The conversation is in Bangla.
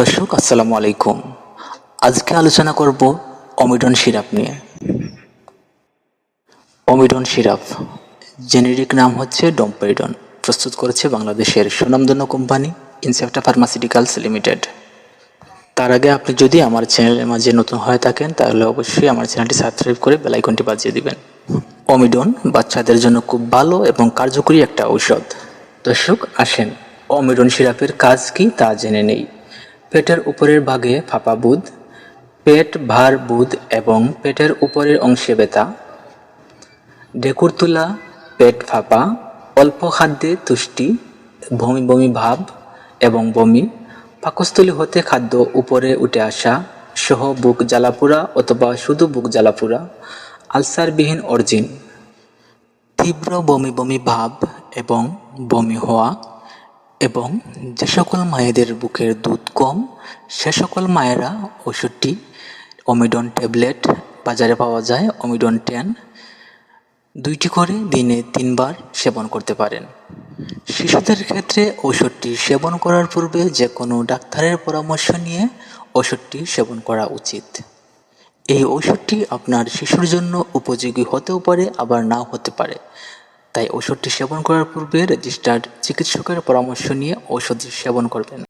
দর্শক, আসসালামু আলাইকুম। আজকে আলোচনা করব অমিডন সিরাপ নিয়ে। অমিডন সিরাপ, জেনেরিক নাম হচ্ছে ডম্পাইডন প্রস্তুত করেছে বাংলাদেশের সুনামধন্য কোম্পানি ইনসেপ্টা ফার্মাসিউটিক্যালস লিমিটেড। তার আগে আপনি যদি আমার চ্যানেলের মাঝে নতুন হয়ে থাকেন, তাহলে অবশ্যই আমার চ্যানেলটি সাবস্ক্রাইব করে বেলাইকনটি বাজিয়ে দিবেন। অমিডন বাচ্চাদের জন্য খুব ভালো এবং কার্যকরী একটা ঔষধ। দর্শক, আসেন অমিডন সিরাপের কাজ কি তা জেনে নেই। পেটের উপরের ভাগে ফাঁপা বুধ পেট ভার বুধ এবং পেটের উপরের অংশে ব্যথা। ঢেকুর তোলা পেট ফাঁপা, অল্প খাদ্যে তুষ্টি, বমি বমি ভাব এবং বমি, পাকস্থলী হতে খাদ্য উপরে উঠে আসা, সহ বুক জ্বালাপুরা অথবা শুধু বুক জ্বালাপুরা আলসারবিহীন অর্জিন। তীব্র বমি বমি ভাব এবং বমি হওয়া এবং যে সকল মায়েদের বুকের দুধ কম, সে সকল মায়েরা ওষুধটি অমিডন ট্যাবলেট বাজারে পাওয়া যায়, অমিডন টেন, দুইটি করে দিনে তিনবার সেবন করতে পারেন। শিশুদের ক্ষেত্রে ওষুধটি সেবন করার পূর্বে যে কোনো ডাক্তারের পরামর্শ নিয়ে ওষুধটি সেবন করা উচিত। এই ওষুধটি আপনার শিশুর জন্য উপযোগী হতেও পারে, আবার নাও হতে পারে। তাই ওষুধটি সেবন করার পূর্বে রেজিস্টার্ড চিকিৎসকের পরামর্শ নিয়ে ওষুধ সেবন করবেন।